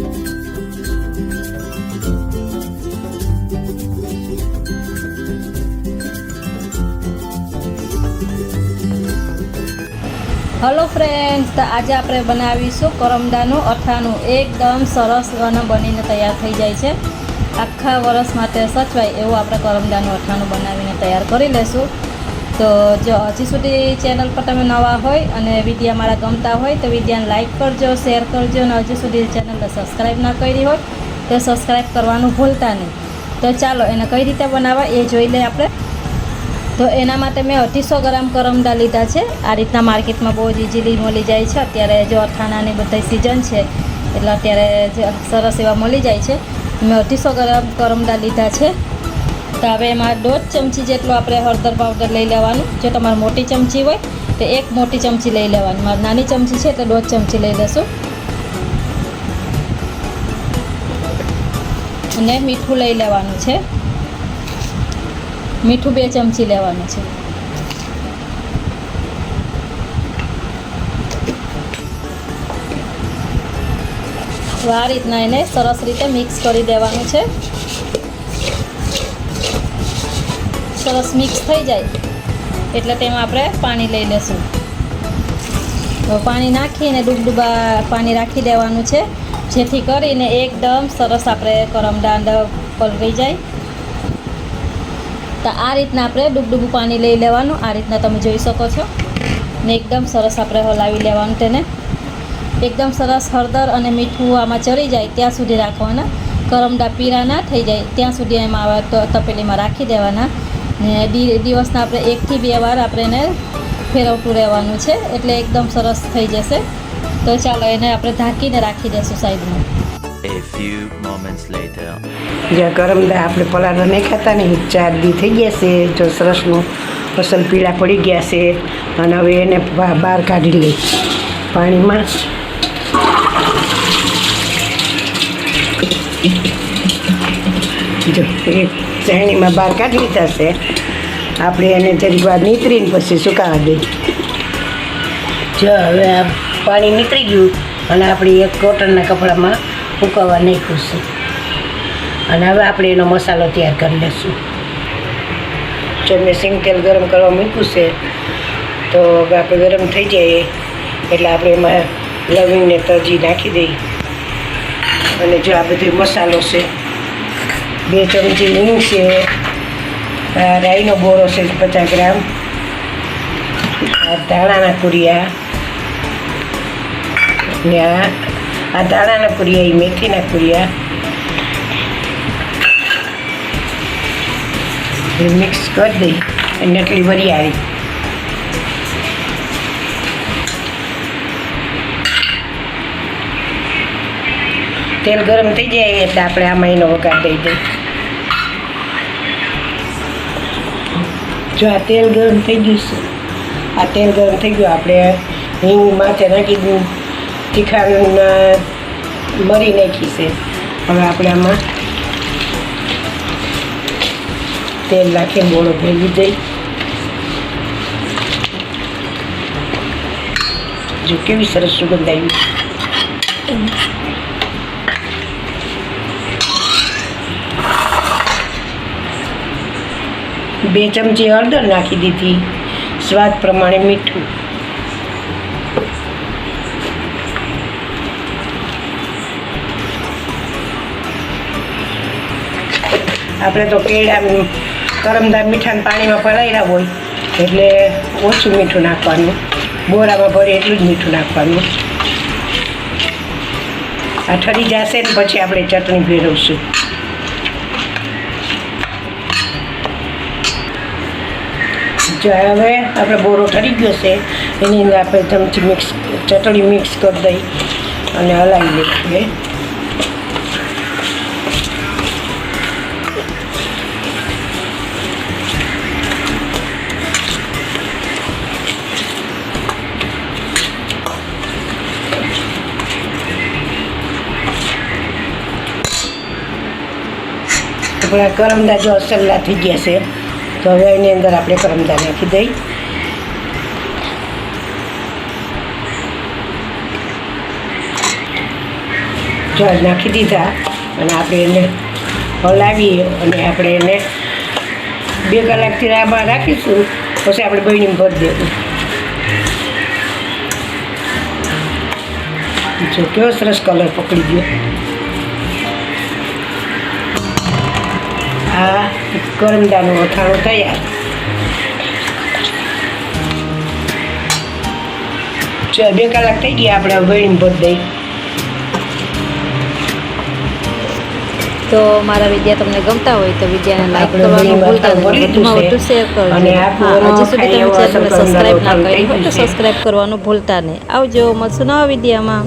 Hello friends તો આજે આપણે બનાવીશું કરમદાનું અઠાનું એકદમ સરસ અને બનીને તૈયાર થઈ જાય છે. આખા વરસ માટે સચવાય એવું આપણે કરમદાનું અઠાનું બનાવીને તૈયાર કરી લેશું. તો જો હજી સુધી ચેનલ પર તમે નવા હોય અને વિડીયા મારા ગમતા હોય તો વિડીયાને લાઇક કરજો શેર કરજો અને હજી સુધી ચેનલને સબસ્ક્રાઈબ ના કરી હોય તો સબસ્ક્રાઈબ કરવાનું ભૂલતા નહીં. તો ચાલો એને કઈ રીતે બનાવવા એ જોઈ લઈએ આપણે. તો એના માટે મેં અઢીસો ગ્રામ કરમદા લીધા છે. આ રીતના માર્કેટમાં બહુ જ ઇઝીલી મળી જાય છે. અત્યારે જો અથાણાની બધી સિઝન છે, એટલે અત્યારે સરસ એવા મળી જાય છે. મેં અઢીસો ગ્રામ કરમદા લીધા છે. તો હવે એમાં દોઢ ચમચી જેટલું આપણે હળદર પાવડર લઈ લેવાનું. જો તમારે મોટી ચમચી હોય, તો એક મોટી ચમચી લઈ લેવાની. મારી નાની ચમચી છે, એટલે દોઢ ચમચી લઈ લેશું. અને મીઠું લઈ લેવાનું છે. મીઠું બે ચમચી લેવાનું છે. આ રીતના એને સરસ રીતે મિક્સ કરી દેવાનું છે. સરસ મિક્સ થઈ જાય. એટલે તેમાં આપણે પાણી લઈ લેશું. તો પાણી નાખીને ડૂબડૂબા પાણી રાખી દેવાનું છે. જેથી કરીને એકદમ સરસ આપણે કરમદાંડ પલળી જાય. તો આ રીતના આપણે ડૂબડૂબું પાણી લઈ લેવાનું. આ રીતના તમે જોઈ શકો છો. ને એકદમ સરસ આપણે હલાવી લેવાનું તેને. એકદમ સરસ હળદર અને મીઠું આમાં ચડી જાય ત્યાં સુધી રાખવાના. કરમડા પીરા ના થઈ જાય ત્યાં સુધી એમાં આવા ત- તપેલીમાં રાખી દેવાના. ને દી- દિવસના આપણે એકથી બે વાર આપણે એને ફેરવતું રહેવાનું છે એટલે એકદમ સરસ થઈ જશે. તો ચાલો એને આપણે ઢાંકીને રાખી દઈશું સાઈડમાં. A few moments later. જ્યાં કરમદા આપણે પલાળવા નહીં ખાતા ને ચાર દી થઈ ગયા છે જો સરસનું અસલ પીળા પડી ગયા છે. અને હવે એને બહાર કાઢી લઈ પાણીમાં જો એક ચાણીમાં બહાર કાઢી છે. આપણે એને જરીક વાર નીતરીને પછી સુકાવા દઈએ. જો, હવે આ પાણી નીતરી ગયું અને આપણે એક કોટનના કપડામાં સુકાવવા નાખ્યું છે. અને હવે આપણે એનો મસાલો તૈયાર કરી લઈશું જો, મેં સિંગ તેલ ગરમ કરવા મૂક્યું છે, તો આપણે ગરમ થઈ જાય. એટલે આપણે એમાં લવિંગને તજી નાખી દઈ અને જો આ બધો મસાલો છે, બે ચમચી લીંગ છે રાઈનો બોરો છે પચાસ ગ્રામ, આ ધાણાના કુરિયા ને આ આ ધાણાના કુરિયા એ મેથીના કુરિયા મિક્સ કરી દઈ અને એટલી વરિયાળી તેલ ગરમ થઈ જાય એટલે આપણે આમાં એનો વઘાર દઈ દઈ જો આ તેલ ગરમ થઈ ગયું છે, આ તેલ ગરમ થઈ ગયું, આપણે હિંગ માથે નાખી દઉં તીખાણ મરી નાખી છે. હવે આપણે આમાં તેલ નાખી બોળો ભેગી દઈ જો કેવી સરસ સુગંધ આવી. બે ચમચી હળદર નાખી દીધી. સ્વાદ પ્રમાણે મીઠું. આપણે તો કેળા કરમદાર મીઠાને પાણીમાં પલાળ્યા હોય, એટલે ઓછું મીઠું નાખવાનું. બોરામાં ભરે એટલું જ મીઠું નાખવાનું. આ ઠરી જશે ને પછી આપણે ચટણી ભેરવશું જો હવે આપણે બોરો ઠરી ગયો છે, એની અંદર આપણે ચમચી મિક્સ ચટણી મિક્સ કરી દઈ અને હલાવી લઈએ આપણા કરમદા જો અસરલા થઈ ગયા છે. તો હવે એની અંદર આપણે કરમદા નાખી દઈ. જળ નાખી દીધા અને આપણે એને હલાવીએ અને આપણે એને બે કલાકથી રાબા રાખીશું. પછી આપણે બહેણી ભરી દેવું. જો કેવો સરસ કલર પકડી ગયો. આ કરમદાનું અથાણું તૈયાર. ચાલ બે કલાક થઈ ગયા આપણે વળીને ભરી દઈ તો મારા વીડિયો તમને ગમતા હોય તો વિડીયોને લાઈક કરવાનું ભૂલતા નહીં શેર કરજો. અને હજી સુધી તમે ચેનલને સબસ્ક્રાઈબ ના કરી હોય તો સબસ્ક્રાઈબ કરવાનું ભૂલતા નહીં. આવજો મળશું નવા વિડીયોમાં